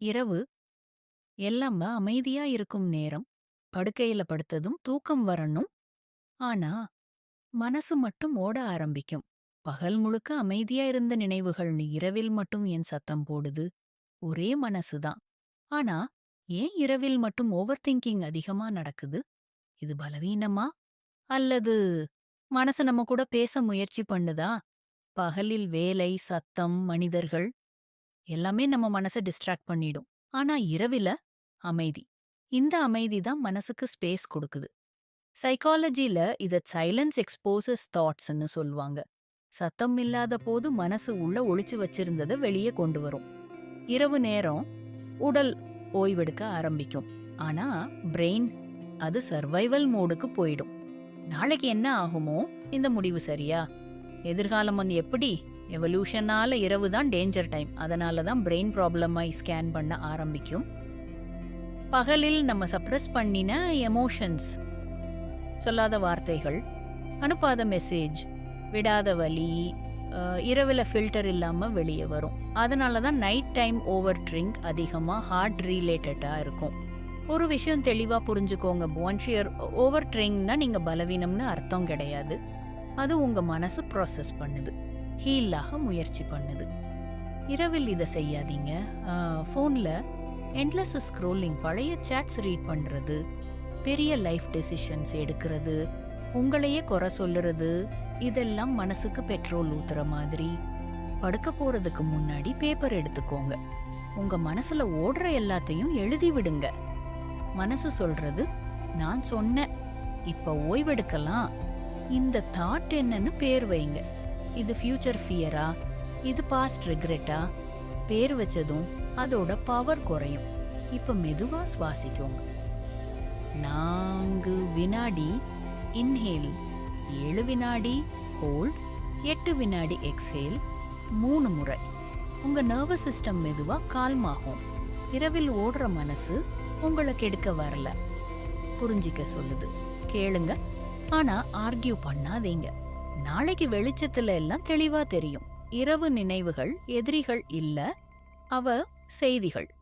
இரவு எல்லாம் அமைதியா இருக்கும் நேரம் படுக்கையில படுத்ததும் தூக்கம் வரணும். ஆனா மனசு மட்டும் ஓட ஆரம்பிக்கும். பகல் முழுக்க அமைதியா இருந்த நினைவுகள் இரவில் மட்டும் ஏன் சத்தம் போடுது. ஒரே மனசுதான் ஆனா ஏன் இரவில் மட்டும் ஓவர் திங்கிங் அதிகமா நடக்குது? இது பலவீனமா? அல்லது மனசு நம்ம கூட பேச முயற்சி பண்ணுதா? பகலில் வேலை சத்தம் மனிதர்கள் எல்லாமே நம்ம மனசை டிஸ்ட்ராக்ட் பண்ணிடும். ஆனா இரவில அமைதி. இந்த அமைதி தான் மனசுக்கு ஸ்பேஸ் கொடுக்குது. சைக்காலஜில இத சைலன்ஸ் எக்ஸ்போசஸ் தாட்ஸ்ன்னு சொல்லுவாங்க. சத்தம் இல்லாத போது மனசு உள்ள ஒளிச்சு வச்சிருந்ததை வெளியே கொண்டு வரும். இரவு நேரம் உடல் ஓய்வெடுக்க ஆரம்பிக்கும். ஆனா பிரெயின் அது சர்வைவல் மோடுக்கு போயிடும். நாளைக்கு என்ன ஆகுமோ இந்த முடிவு சரியா? எதிர்காலம் வந்து எப்படி? எவல்யூஷனால் இரவு தான் டேஞ்சர் டைம் அதனால தான் பிரெயின் ப்ராப்ளமாக ஸ்கேன் பண்ண ஆரம்பிக்கும். பகலில் நம்ம சப்ரஸ் பண்ணின எமோஷன்ஸ் சொல்லாத வார்த்தைகள் அனுப்பாத மெசேஜ் விடாத வலி இரவில் ஃபில்டர் இல்லாமல் வெளியே வரும். அதனால தான் நைட் டைம் ஓவர் ட்ரிங்க் அதிகமாக ஹார்ட் ரிலேட்டடாக இருக்கும். ஒரு விஷயம் தெளிவாக புரிஞ்சுக்கோங்க ஒன்ஷியர் ஓவர் ட்ரிங்க்னா நீங்கள் பலவீனம்னு அர்த்தம் கிடையாது. அது உங்கள் மனசு ப்ராசஸ் பண்ணுது. ஹீலாக முயற்சி பண்ணுது. இரவில் இதை செய்யாதீங்க. ஃபோனில் எண்ட்லெஸ் ஸ்க்ரோலிங் பழைய சேட்ஸ் ரீட் பண்ணுறது பெரிய லைஃப் டெசிஷன்ஸ் எடுக்கிறது உங்களையே குறை சொல்லுறது இதெல்லாம் மனசுக்கு பெட்ரோல் ஊத்துற மாதிரி. படுக்க போறதுக்கு முன்னாடி பேப்பர் எடுத்துக்கோங்க. உங்க மனசுல ஓடுற எல்லாத்தையும் எழுதி விடுங்க. மனசு சொல்றது நான் சொன்னேன் இப்ப ஓய்வெடுக்கலாம். இந்த தாட் என்னன்னு பேர் வைங்க. இது ஃபியூச்சர் ஃபியரா இது பாஸ்ட் ரிக்ரெட்டா பேர் வச்சதும் அதோட பவர் குறையும். இப்போ மெதுவாக சுவாசிக்கோங்க. நான்கு வினாடி இன்ஹேல் ஏழு வினாடி ஹோல்ட் எட்டு வினாடி எக்ஸேல் மூணு முறை. உங்கள் நர்வஸ் சிஸ்டம் மெதுவாக கால்மாகும் இரவில் ஓடுற மனசு உங்களை கெடுக்க வரல. புரிஞ்சிக்க சொல்லுது. கேளுங்க. ஆனால் ஆர்கியூ பண்ணாதீங்க. நாளைக்கு வெளிச்சத்துல எல்லாம் தெளிவா தெரியும். இரவு நினைவுகள் எதிரிகள் இல்ல அவ செய்திகள்.